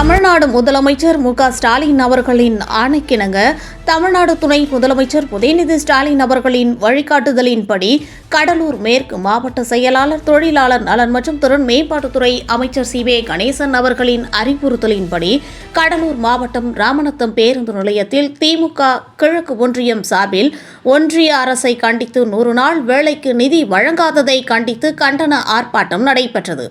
தமிழ்நாடு முதலமைச்சர் மு க ஸ்டாலின் அவர்களின் ஆணைக்கிணங்க தமிழ்நாடு துணை முதலமைச்சர் உதயநிதி ஸ்டாலின் அவர்களின் வழிகாட்டுதலின்படி கடலூர் மேற்கு மாவட்ட செயலாளர் தொழிலாளர் நலன் மற்றும் திறன் மேம்பாட்டுத்துறை அமைச்சர் சி. வே. கணேசன் அவர்களின் அறிவுறுத்தலின்படி கடலூர் மாவட்டம் ராமநத்தம் பேருந்து நிலையத்தில் திமுக கிழக்கு ஒன்றியம் சார்பில் ஒன்றிய அரசை கண்டித்து நூறு நாள் வேலைக்கு நிதி வழங்காததை கண்டித்து கண்டன ஆர்ப்பாட்டம் நடைபெற்றது.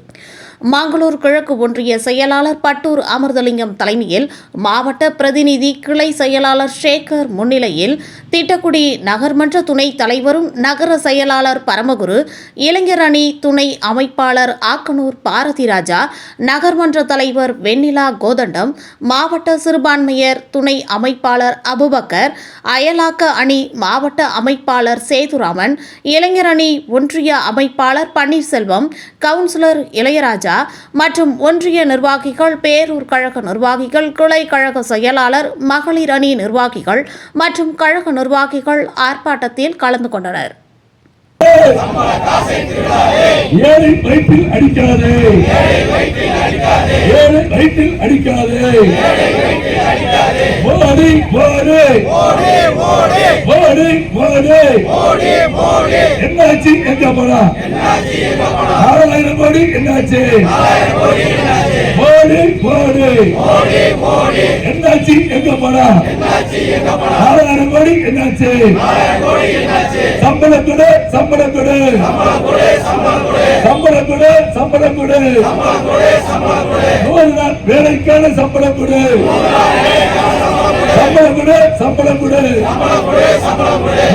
மாங்களூர் கிழக்கு ஒன்றிய செயலாளர் பட்டூர் அமிர்தலிங்கம் தலைமையில் மாவட்ட பிரதிநிதி கிளை செயலாளர் சேகர் முன்னிலையில் திட்டக்குடி நகர்மன்ற துணைத் தலைவரும் நகர செயலாளர் பரமகுரு இளைஞர் அணி துணை அமைப்பாளர் ஆக்கனூர் பாரதிராஜா நகர்மன்ற தலைவர் வெண்ணிலா கோதண்டம் மாவட்ட சிறுபான்மையர் துணை அமைப்பாளர் அபுபக்கர் அயலாக்க அணி மாவட்ட அமைப்பாளர் சேதுராமன் இளைஞர் அணி ஒன்றிய அமைப்பாளர் பன்னீர்செல்வம் கவுன்சிலர் இளையராஜா மற்றும் ஒன்றிய நிர்வாகிகள் பேரூர் கழக நிர்வாகிகள் கிளை கழக செயலாளர் மகளிர் அணி நிர்வாகிகள் மற்றும் கழக நிர்வாகிகள் ஆர்ப்பாட்டத்தில் கலந்து கொண்டனர். ஏழை வயிற்றில் அடிக்காதே. ஏழை வயிற்றில் அடிக்காதே. மோடி மோடி. மோடி மோடி. என்னாச்சு எங்க போனா? ஆறாயிரம் கோடி என்னாச்சு? மோடி மோடி. என்னாச்சு? எங்க போனா? ஆறாயிரம் கோடி என்னாச்சு? சம்பளம் கொடு சம்பளம் கொடு. சம்பளம் கொடு சம்பளம் கொடு. நூறு நாள் வேலைக்கான சம்பளம் கொடு. சம்பளம் கொடு சம்பளம் கொடு.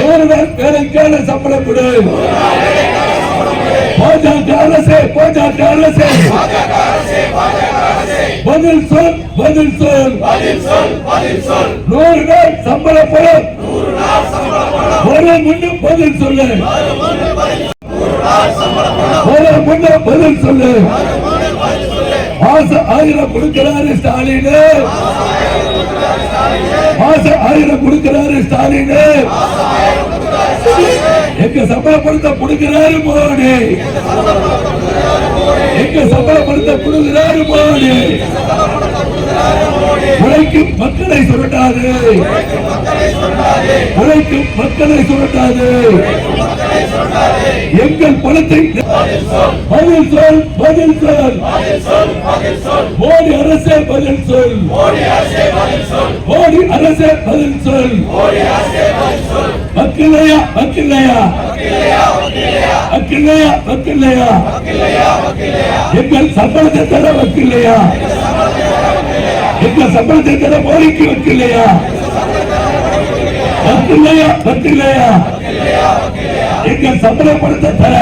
நூறு நாள் வேலைக்கான சம்பளம் கொடு. பாஜக அரசே பாஜக அரசே. பதில் சொல் பதில் சொல். நூறு நாள் சம்பளம் போடும் ஒரு முன்னு பதில் சொல்லு. ஒரு முன்னு பதில் சொல்லு. மாசம் ஆயிரம் கொடுக்கிறாரு ஸ்டாலின். மாசம் ஆயிரம் கொடுக்கிறாரு ஸ்டாலின். எங்க சம்பளப்படுத்த கொடுக்கிறாரு மோடி. எங்க சம்பளப்படுத்த கொடுக்கிறாரு மோடி. உழைக்கும் மக்களை சுரட்டாது உழைக்கும் மக்களை சுரட்டாது. எங்கள் பணத்தை பதில் சொல். பதில் சொல் மோடி அரசே பதில் சொல். மோடி அரசே பதில் சொல். வக்கில்லையா வக்கில்லையா? வக்கில்லையா வக்கில்லையா? எங்கள் சம்பளத்தை தர வக்கில்லையா? எங்கள் சம்பளத்தை தர மோடிக்கு வக்கில்லையா? வக்கில்லையா வக்கில்லையா எங்கள் சம்பளப்படுத்த தர